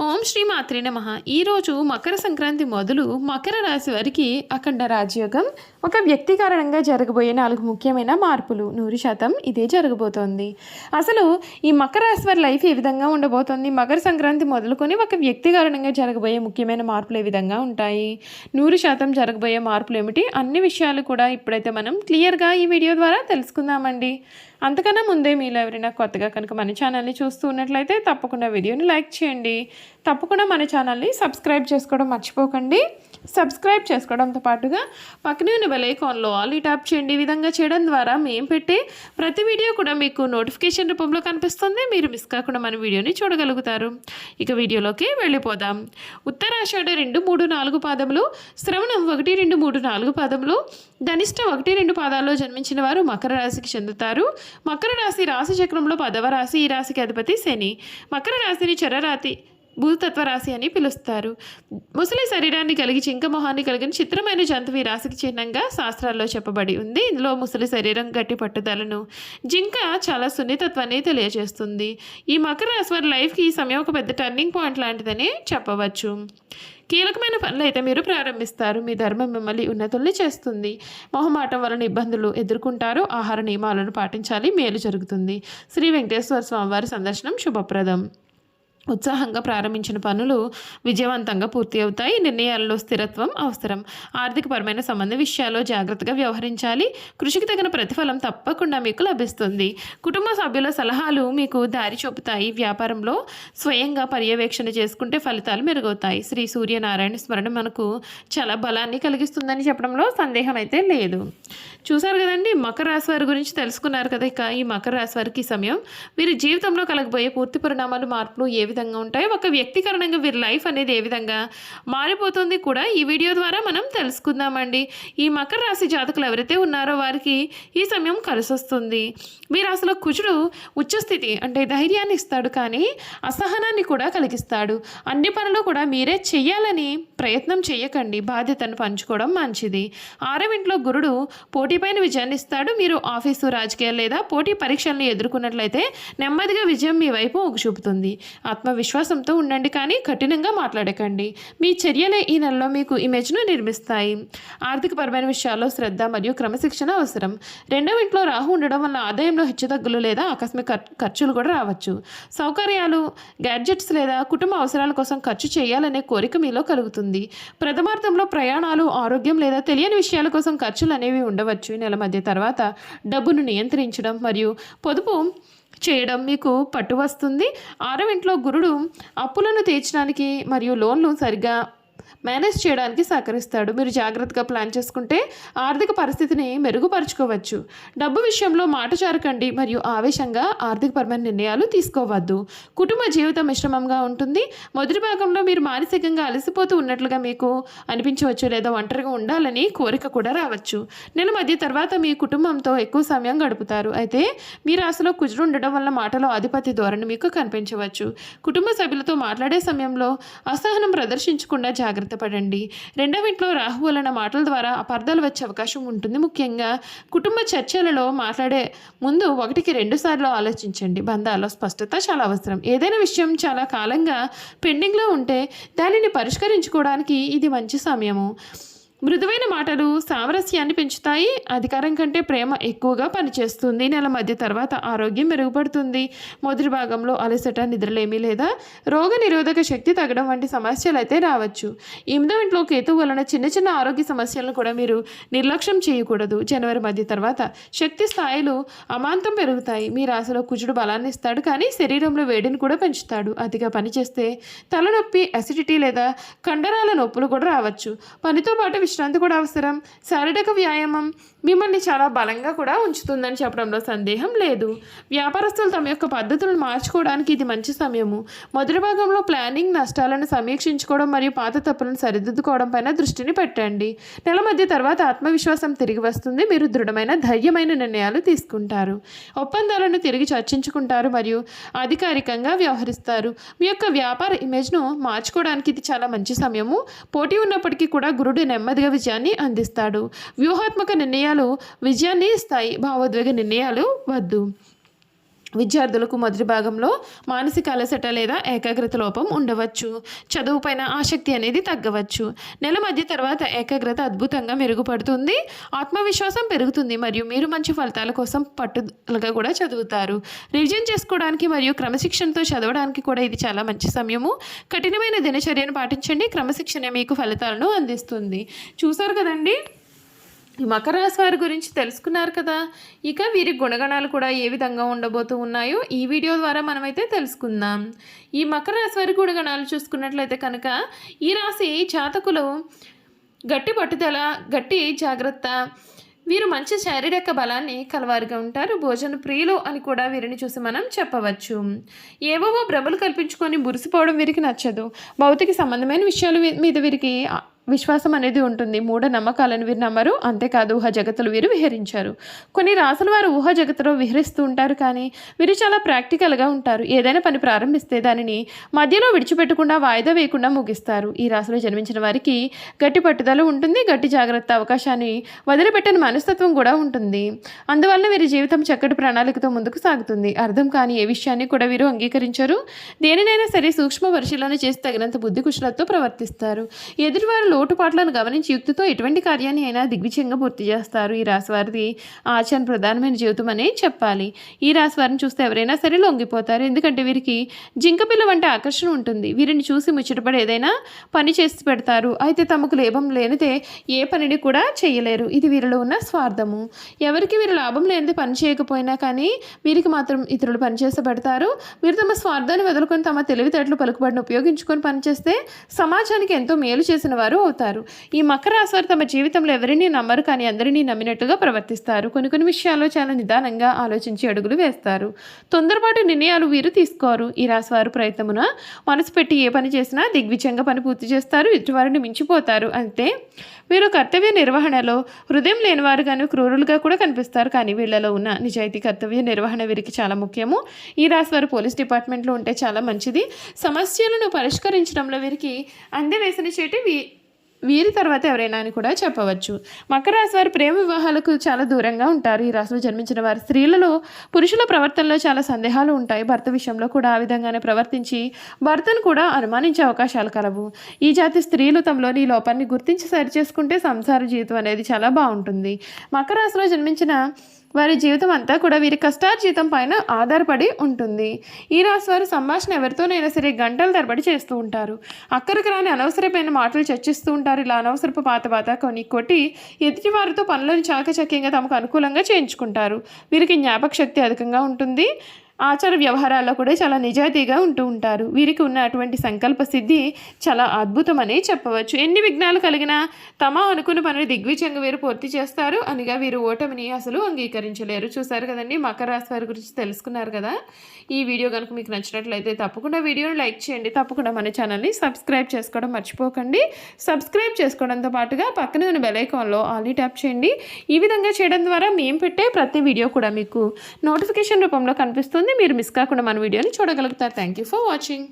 ఓం శ్రీ మాత్రే నమ ఈరోజు మకర సంక్రాంతి మొదలు మకర రాశి వారికి అఖండ రాజయోగం ఒక వ్యక్తి కారణంగా జరగబోయే నాలుగు ముఖ్యమైన మార్పులు. నూరు శాతం ఇదే జరగబోతోంది. అసలు ఈ మకర రాశి వారి లైఫ్ ఏ విధంగా ఉండబోతోంది? మకర సంక్రాంతి మొదలుకొని ఒక వ్యక్తి కారణంగా జరగబోయే ముఖ్యమైన మార్పులు ఏ విధంగా ఉంటాయి? నూరు శాతం జరగబోయే మార్పులు ఏమిటి? అన్ని విషయాలు కూడా ఇప్పుడైతే మనం క్లియర్గా ఈ వీడియో ద్వారా తెలుసుకుందామండి. అంతకన్నా ముందే మీలో ఎవరైనా కొత్తగా కనుక మన ఛానల్ని చూస్తూ ఉన్నట్లయితే తప్పకుండా వీడియోని లైక్ చేయండి. తప్పకుండా మన ఛానల్ని సబ్స్క్రైబ్ చేసుకోవడం మర్చిపోకండి. సబ్స్క్రైబ్ చేసుకోవడంతో పాటుగా పక్కనే ఉన్న బెల్ ఐకాన్లో ఆల్ ఈ ట్యాప్ చేయండి. ఈ విధంగా చేయడం ద్వారా మేము పెట్టే ప్రతి వీడియో కూడా మీకు నోటిఫికేషన్ రూపంలో కనిపిస్తుంది. మీరు మిస్ కాకుండా మన వీడియోని చూడగలుగుతారు. ఇక వీడియోలోకి వెళ్ళిపోదాం. ఉత్తరాషాఢ రెండు మూడు నాలుగు పాదములు శ్రవణం ఒకటి రెండు మూడు నాలుగు పాదములు ధనిష్ట ఒకటి రెండు పాదాల్లో జన్మించిన వారు మకర రాశికి చెందుతారు. మకర రాశి రాశి చక్రంలో పదవ రాశి ఈ రాశికి అధిపతి శని. మకర రాశిని చరరాతి భూతత్వ రాశి అని పిలుస్తారు. ముసలి శరీరాన్ని కలిగి చింక మొహాన్ని కలిగిన చిత్రమైన జంతువు ఈ రాశికి చిహ్నంగా శాస్త్రాల్లో చెప్పబడి ఉంది. ఇందులో ముసలి శరీరం గట్టి పట్టుదలను జింక చాలా సున్నితత్వాన్ని తెలియజేస్తుంది. ఈ మకర రాశి వారి లైఫ్కి ఈ సమయం ఒక పెద్ద టర్నింగ్ పాయింట్ లాంటిదని చెప్పవచ్చు. కీలకమైన పనులు అయితే మీరు ప్రారంభిస్తారు. మీ ధర్మం మిమ్మల్ని ఉన్నతుల్ని చేస్తుంది. మొహమాటం వలన ఇబ్బందులు ఎదుర్కొంటారు. ఆహార నియమాలను పాటించాలి. మేలు జరుగుతుంది. శ్రీ వెంకటేశ్వర స్వామివారి సందర్శనం శుభప్రదం. ఉత్సాహంగా ప్రారంభించిన పనులు విజయవంతంగా పూర్తి అవుతాయి. నిర్ణయాల్లో స్థిరత్వం అవసరం. ఆర్థికపరమైన సంబంధ విషయాల్లో జాగ్రత్తగా వ్యవహరించాలి. కృషికి తగిన ప్రతిఫలం తప్పకుండా మీకు లభిస్తుంది. కుటుంబ సభ్యుల సలహాలు మీకు దారి చూపుతాయి. వ్యాపారంలో స్వయంగా పర్యవేక్షణ చేసుకుంటే ఫలితాలు మెరుగవుతాయి. శ్రీ సూర్యనారాయణ స్మరణ మనకు చాలా బలాన్ని కలిగిస్తుందని చెప్పడంలో సందేహం అయితే లేదు. చూసారు కదండి మకర రాశి వారి గురించి తెలుసుకున్నారు కదా ఇక. ఈ మకర రాశి వారికి సమయం వీరి జీవితంలో కలగబోయే పూర్తి పరిణామాలు మార్పులు ఏ విధంగా ఉంటాయి ఒక వ్యక్తికరణంగా వీరి లైఫ్ అనేది ఏ విధంగా మారిపోతుంది కూడా ఈ వీడియో ద్వారా మనం తెలుసుకుందామండి. ఈ మకర రాశి జాతకులు ఎవరైతే ఉన్నారో వారికి ఈ సమయం కలిసొస్తుంది. మీరు అసలు కుజుడు ఉచ్చస్థితి అంటే ధైర్యాన్ని ఇస్తాడు కానీ అసహనాన్ని కూడా కలిగిస్తాడు. అన్ని పనులు కూడా మీరే చెయ్యాలని ప్రయత్నం చేయకండి బాధ్యతను పంచుకోవడం మంచిది. ఆరవింట్లో గురుడు పోటీపైన విజయాన్ని ఇస్తాడు. మీరు ఆఫీసు రాజకీయాలు లేదా పోటీ పరీక్షలను ఎదుర్కొన్నట్లయితే నెమ్మదిగా విజయం మీ వైపు ఒక చూపుతుంది ఆత్మవిశ్వాసంతో ఉండండి కానీ కఠినంగా మాట్లాడకండి. మీ చర్యలే ఈ నెలలో మీకు ఇమేజ్ను నిర్మిస్తాయి. ఆర్థికపరమైన విషయాల్లో శ్రద్ధ మరియు క్రమశిక్షణ అవసరం. రెండవ ఇంట్లో రాహు ఉండడం వల్ల ఆదాయంలో హెచ్చుతగ్గులు లేదా ఆకస్మిక ఖర్చులు కూడా రావచ్చు. సౌకర్యాలు గ్యాడ్జెట్స్ లేదా కుటుంబ అవసరాల కోసం ఖర్చు చేయాలనే కోరిక మీలో కలుగుతుంది. ప్రథమార్థంలో ప్రయాణాలు ఆరోగ్యం లేదా తెలియని విషయాల కోసం ఖర్చులు అనేవి ఉండవచ్చు. నెల మధ్య తర్వాత డబ్బును నియంత్రించడం మరియు పొదుపు చేయడం మీకు పట్టు వస్తుంది ఆరవ ఇంట్లో గురుడు అప్పులను తీర్చడానికి మరియు లోన్లు సరిగ్గా మేనేజ్ చేయడానికి సహకరిస్తాడు. మీరు జాగ్రత్తగా ప్లాన్ చేసుకుంటే ఆర్థిక పరిస్థితిని మెరుగుపరుచుకోవచ్చు. డబ్బు విషయంలో మాట జారకండి మరియు ఆవేశంగా ఆర్థికపరమైన నిర్ణయాలు తీసుకోవద్దు. కుటుంబ జీవితం మిశ్రమంగా ఉంటుంది. మొదటి భాగంలో మీరు మానసికంగా అలసిపోతూ ఉన్నట్లుగా మీకు అనిపించవచ్చు లేదా ఒంటరిగా ఉండాలని కోరిక కూడా రావచ్చు. నెల మధ్య తర్వాత మీ కుటుంబంతో ఎక్కువ సమయం గడుపుతారు. అయితే మీ రాశిలో కుజుడు ఉండడం వల్ల మాటలో ఆధిపత్య ధోరణి మీకు కనిపించవచ్చు. కుటుంబ సభ్యులతో మాట్లాడే సమయంలో అసహనం ప్రదర్శించకుండా జాగ్రత్త పడండి. రెండవ ఇంట్లో రాహు వలన మాటల ద్వారా అపార్థాలు వచ్చే అవకాశం ఉంటుంది. ముఖ్యంగా కుటుంబ చర్చలలో మాట్లాడే ముందు ఒకటికి రెండు సార్లు ఆలోచించండి. బంధాల్లో స్పష్టత చాలా అవసరం. ఏదైనా విషయం చాలా కాలంగా పెండింగ్లో ఉంటే దానిని పరిష్కరించుకోవడానికి ఇది మంచి సమయము. మృదువైన మాటలు సామరస్యాన్ని పెంచుతాయి. అధికారం కంటే ప్రేమ ఎక్కువగా పనిచేస్తుంది. నెల మధ్య తర్వాత ఆరోగ్యం మెరుగుపడుతుంది. మొదటి భాగంలో అలసట నిద్రలేమి లేదా? రోగ నిరోధక శక్తి తగ్గడం వంటి సమస్యలు అయితే రావచ్చు. ఎనిమిదో ఇంట్లో కేతు వలన చిన్న చిన్న ఆరోగ్య సమస్యలను కూడా మీరు నిర్లక్ష్యం చేయకూడదు. జనవరి మధ్య తర్వాత శక్తి స్థాయిలు అమాంతం పెరుగుతాయి. మీ రాశిలో కుజుడు బలాన్ని ఇస్తాడు కానీ శరీరంలో వేడిని కూడా పెంచుతాడు. అతిగా పనిచేస్తే తలనొప్పి అసిడిటీ లేదా కండరాల నొప్పులు కూడా రావచ్చు. పనితో పాటు విశ్రాంతి కూడా అవసరం? శారీరక వ్యాయామం మిమ్మల్ని చాలా బలంగా కూడా ఉంచుతుందని చెప్పడంలో సందేహం లేదు. వ్యాపారస్తులు తమ యొక్క పద్ధతులను మార్చుకోవడానికి ఇది మంచి సమయము. మొదటి భాగంలో ప్లానింగ్ నష్టాలను సమీక్షించుకోవడం మరియు పాత తప్పులను సరిదిద్దుకోవడం పైన దృష్టిని పెట్టండి. నెల మధ్య తర్వాత ఆత్మవిశ్వాసం తిరిగి వస్తుంది. మీరు దృఢమైన ధైర్యమైన నిర్ణయాలు తీసుకుంటారు. ఒప్పందాలను తిరిగి చర్చించుకుంటారు మరియు అధికారికంగా వ్యవహరిస్తారు. మీ యొక్క వ్యాపార ఇమేజ్ను మార్చుకోవడానికి ఇది చాలా మంచి సమయము. పోటీ ఉన్నప్పటికీ కూడా గురుడు నెమ్మదిగా విజయాన్ని అందిస్తాడు. వ్యూహాత్మక నిర్ణయాలు విజయాన్ని ఇస్తాయి. భావోద్వేగ నిర్ణయాలు వద్దు. విద్యార్థులకు మొదటి భాగంలో మానసిక అలసట లేదా ఏకాగ్రత లోపం ఉండవచ్చు. చదువుపైన ఆసక్తి అనేది తగ్గవచ్చు. నెల మధ్య తర్వాత ఏకాగ్రత అద్భుతంగా మెరుగుపడుతుంది. ఆత్మవిశ్వాసం పెరుగుతుంది మరియు మీరు మంచి ఫలితాల కోసం పట్టుదలగా కూడా చదువుతారు. రివిజన్ చేసుకోవడానికి మరియు క్రమశిక్షణతో చదవడానికి కూడా ఇది చాలా మంచి సమయము. కఠినమైన దినచర్యను పాటించండి. క్రమశిక్షణ మీకు ఫలితాలను అందిస్తుంది. చూసారు కదండి? మకర రాశి వారి గురించి తెలుసుకున్నారు కదా. ఇక వీరి గుణగణాలు కూడా ఏ విధంగా ఉండబోతూ ఉన్నాయో ఈ వీడియో ద్వారా మనమైతే తెలుసుకుందాం. ఈ మకర రాశి వారి గుణగణాలు చూసుకున్నట్లయితే కనుక ఈ రాశి జాతకులు గట్టి పట్టుదల గట్టి జాగ్రత్త వీరు మంచి శారీరక బలాన్ని కలవారుగా ఉంటారు. భోజన ప్రియులు అని కూడా వీరిని చూసి మనం చెప్పవచ్చు. ఏవేవో భ్రమలు కల్పించుకొని మురిసిపోవడం వీరికి నచ్చదు. భౌతిక సంబంధమైన విషయాల మీద వీరికి విశ్వాసం అనేది ఉంటుంది. మూఢ నమ్మకాలను వీరు నమ్మరు. అంతేకాదు ఊహ జగత్తులు వీరు విహరించారు. కొన్ని రాసుల వారు ఊహ జగత్తులో విహరిస్తూ ఉంటారు కానీ వీరు చాలా ప్రాక్టికల్గా ఉంటారు. ఏదైనా పని ప్రారంభిస్తే దానిని మధ్యలో విడిచిపెట్టకుండా వాయిదా వేయకుండా ముగిస్తారు. ఈ రాశిలో జన్మించిన వారికి గట్టి పట్టుదల ఉంటుంది. గట్టి జాగ్రత్త అవకాశాన్ని వదిలిపెట్టని మనస్తత్వం కూడా ఉంటుంది. అందువల్ల వీరి జీవితం చక్కటి ప్రణాళికతో ముందుకు సాగుతుంది. అర్థం కాని ఏ విషయాన్ని కూడా వీరు అంగీకరించరు. దేనినైనా సరే సూక్ష్మ పరిశీలన చేసి తగినంత బుద్ధి కుశలతో ప్రవర్తిస్తారు. ఎదుటివారు లోటుపాట్లను గమనించి యుక్తితో ఎటువంటి కార్యాన్ని అయినా దిగ్విజయంగా పూర్తి చేస్తారు. ఈ రాశివారిది ఆచారం ఆచరణ ప్రధానమైన జీవితం అనే చెప్పాలి. ఈ రాశివారిని చూస్తే ఎవరైనా సరే లొంగిపోతారు. ఎందుకంటే వీరికి జింకపిల్ల వంటి ఆకర్షణ ఉంటుంది. వీరిని చూసి ముచ్చటపడి ఏదైనా పని చేసి పెడతారు. అయితే తమకు లేభం లేనిదే ఏ పనిని కూడా చేయలేరు. ఇది వీరిలో ఉన్న స్వార్థము. ఎవరికి వీరు లాభం లేనిదే పని చేయకపోయినా కానీ వీరికి మాత్రం ఇతరులు పనిచేసి పెడతారు. వీరు తమ స్వార్థాన్ని వదులుకొని తమ తెలివితేటలు పలుకుబడిని ఉపయోగించుకొని పనిచేస్తే సమాజానికి ఎంతో మేలు చేసిన వారు అవుతారు. ఈ మకర రాశి వారు తమ జీవితంలో ఎవరిని నమ్మరు కానీ అందరినీ నమ్మినట్టుగా ప్రవర్తిస్తారు. కొన్ని కొన్ని విషయాల్లో చాలా నిదానంగా ఆలోచించి అడుగులు వేస్తారు. తొందరపాటు నిర్ణయాలు వీరు తీసుకోరు. ఈ రాశి వారు ప్రయత్నమున మనసు పెట్టి ఏ పని చేసినా దిగ్విజయంగా పని పూర్తి చేస్తారు. ఎదుటివారిని మించిపోతారు. అంతే. వీరు కర్తవ్య నిర్వహణలో హృదయం లేనివారుగాను క్రూరులుగా కూడా కనిపిస్తారు. కానీ వీళ్ళలో ఉన్న నిజాయితీ కర్తవ్య నిర్వహణ వీరికి చాలా ముఖ్యము. ఈ రాశి వారు పోలీస్ డిపార్ట్మెంట్లో ఉంటే చాలా మంచిది. సమస్యలను పరిష్కరించడంలో వీరికి అందవేసిన చేటి వీ వీరి తర్వాత ఎవరైనా అని కూడా చెప్పవచ్చు. మకర రాశి వారు ప్రేమ వివాహాలకు చాలా దూరంగా ఉంటారు. ఈ రాశిలో జన్మించిన వారు స్త్రీలలో పురుషుల ప్రవర్తనలో చాలా సందేహాలు ఉంటాయి. భర్త విషయంలో కూడా ఆ విధంగానే ప్రవర్తించి భర్తను కూడా అనుమానించే అవకాశాలు కలవు. ఈ జాతి స్త్రీలు తమలోని ఈ లోపాన్ని గుర్తించి సరిచేసుకుంటే సంసార జీవితం అనేది చాలా బాగుంటుంది. మకర రాశిలో జన్మించిన వారి జీవితం అంతా కూడా వీరి కష్టార్జితం పైన ఆధారపడి ఉంటుంది. ఈ రాశి వారు సంభాషణ ఎవరితోనైనా సరే గంటల తరబడి చేస్తూ ఉంటారు. అక్కడికి రాని అనవసరమైన మాటలు చర్చిస్తూ ఉంటారు. ఇలా అనవసరపు పాత పాత కొని కొట్టి ఎదుటి వారితో పనులను చాకచక్యంగా తమకు అనుకూలంగా చేయించుకుంటారు. వీరికి జ్ఞాపక శక్తి అధికంగా ఉంటుంది. ఆచార వ్యవహారాల్లో కూడా చాలా నిజాయితీగా ఉంటూ ఉంటారు. వీరికి ఉన్న అటువంటి సంకల్ప సిద్ధి చాలా అద్భుతమని చెప్పవచ్చు. ఎన్ని విఘ్నాలు కలిగినా తమ అనుకున్న పనిని దిగ్విజయంగా వీరు పూర్తి చేస్తారు. అనిగా వీరు ఓటమిని అసలు అంగీకరించలేరు. చూసారు కదండి మకర రాశి వారి గురించి తెలుసుకున్నారు కదా. ఈ వీడియో కనుక మీకు నచ్చినట్లయితే తప్పకుండా వీడియోని లైక్ చేయండి. తప్పకుండా మన ఛానల్ని సబ్స్క్రైబ్ చేసుకోవడం మర్చిపోకండి. సబ్స్క్రైబ్ చేసుకోవడంతో పాటుగా పక్కన ఉన్న బెలైకాన్లో ఆల్ని ట్యాప్ చేయండి. ఈ విధంగా చేయడం ద్వారా మేము పెట్టే ప్రతి వీడియో కూడా మీకు నోటిఫికేషన్ రూపంలో కనిపిస్తుంది. మీరు మిస్ కాకుండా మన వీడియోని చూడగలుగుతారు. Thank you for watching